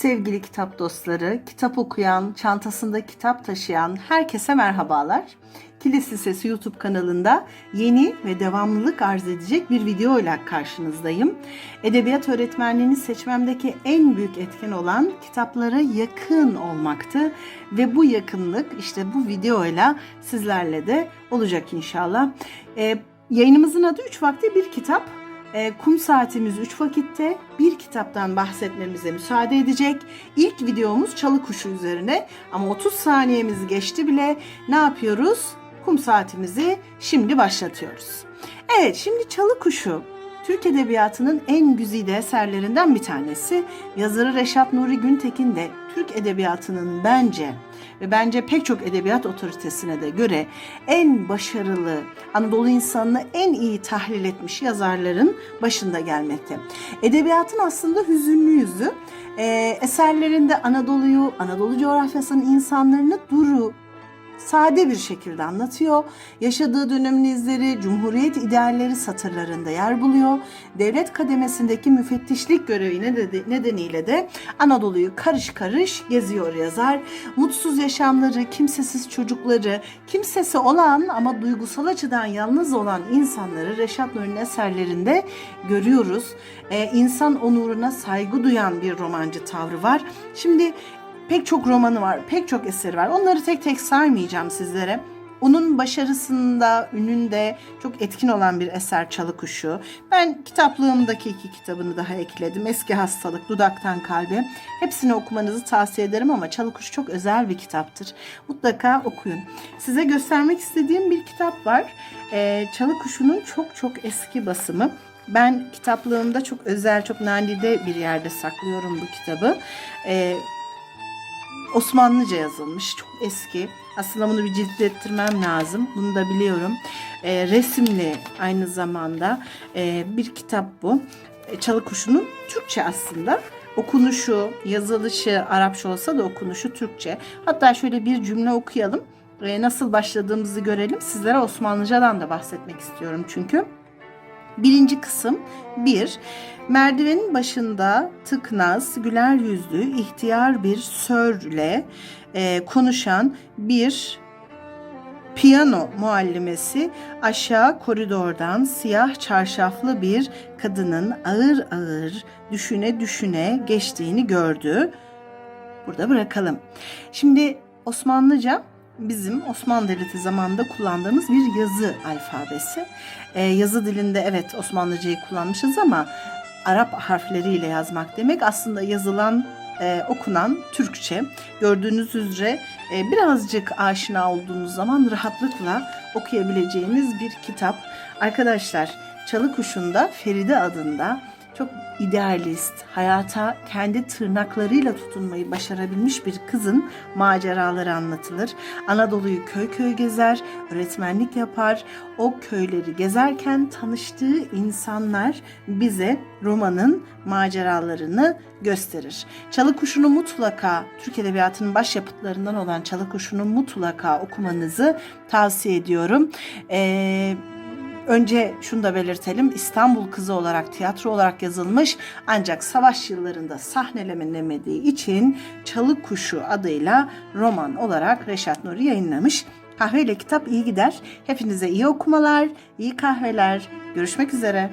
sevgili kitap dostları, kitap okuyan, çantasında kitap taşıyan herkese merhabalar. Kilis Lisesi YouTube kanalında yeni ve devamlılık arz edecek bir video ile karşınızdayım. Edebiyat öğretmenliğini seçmemdeki en büyük etken olan kitaplara yakın olmaktı ve bu yakınlık işte bu videoyla sizlerle de olacak inşallah. Ee, yayınımızın adı 3 vakti bir kitap. E, kum saatimiz 3 vakitte bir kitaptan bahsetmemize müsaade edecek. İlk videomuz çalı kuşu üzerine ama 30 saniyemiz geçti bile. Ne yapıyoruz? Kum saatimizi şimdi başlatıyoruz. Evet şimdi çalı kuşu Türk Edebiyatı'nın en güzide eserlerinden bir tanesi. Yazarı Reşat Nuri Güntekin de Türk Edebiyatı'nın bence ve bence pek çok edebiyat otoritesine de göre en başarılı, Anadolu insanını en iyi tahlil etmiş yazarların başında gelmekte. Edebiyatın aslında hüzünlü yüzü. Ee, eserlerinde Anadolu'yu, Anadolu coğrafyasının insanlarını duru, sade bir şekilde anlatıyor. Yaşadığı dönemin izleri, cumhuriyet idealleri satırlarında yer buluyor. Devlet kademesindeki müfettişlik görevi nedeniyle de Anadolu'yu karış karış geziyor yazar. Mutsuz yaşamları, kimsesiz çocukları, kimsesi olan ama duygusal açıdan yalnız olan insanları Reşat Nuri'nin eserlerinde görüyoruz. Ee, insan onuruna saygı duyan bir romancı tavrı var. Şimdi pek çok romanı var, pek çok eseri var. Onları tek tek saymayacağım sizlere. Onun başarısında, ününde çok etkin olan bir eser Çalı Kuşu. Ben kitaplığımdaki iki kitabını daha ekledim. Eski Hastalık, Dudaktan Kalbe. Hepsini okumanızı tavsiye ederim ama Çalı Kuşu çok özel bir kitaptır. Mutlaka okuyun. Size göstermek istediğim bir kitap var. Ee, Çalı Kuşu'nun çok çok eski basımı. Ben kitaplığımda çok özel, çok nadide bir yerde saklıyorum bu kitabı. Ee, Osmanlıca yazılmış. Çok eski. Aslında bunu bir ciltlettirmem lazım. Bunu da biliyorum. E, resimli aynı zamanda e, bir kitap bu. E, Çalı Kuşu'nun Türkçe aslında. Okunuşu, yazılışı Arapça olsa da okunuşu Türkçe. Hatta şöyle bir cümle okuyalım. E, nasıl başladığımızı görelim. Sizlere Osmanlıcadan da bahsetmek istiyorum çünkü. Birinci kısım 1. Merdivenin başında tıknaz, güler yüzlü, ihtiyar bir sörle e, konuşan bir piyano muallimesi aşağı koridordan siyah çarşaflı bir kadının ağır ağır düşüne düşüne geçtiğini gördü. Burada bırakalım. Şimdi Osmanlıca bizim Osmanlı Devleti zamanında kullandığımız bir yazı alfabesi. Ee, yazı dilinde evet Osmanlıcayı kullanmışız ama Arap harfleriyle yazmak demek aslında yazılan e, okunan Türkçe. Gördüğünüz üzere e, birazcık aşina olduğunuz zaman rahatlıkla okuyabileceğiniz bir kitap. Arkadaşlar Çalı Kuşu'nda Feride adında çok idealist, hayata kendi tırnaklarıyla tutunmayı başarabilmiş bir kızın maceraları anlatılır. Anadolu'yu köy köy gezer, öğretmenlik yapar. O köyleri gezerken tanıştığı insanlar bize romanın maceralarını gösterir. Çalı Kuşu'nu mutlaka Türk Edebiyatı'nın başyapıtlarından olan Çalı Kuşu'nu mutlaka okumanızı tavsiye ediyorum. Eee Önce şunu da belirtelim. İstanbul Kızı olarak tiyatro olarak yazılmış ancak savaş yıllarında sahnelenemediği için Çalı Kuşu adıyla roman olarak Reşat Nuri yayınlamış. Kahveyle kitap iyi gider. Hepinize iyi okumalar, iyi kahveler. Görüşmek üzere.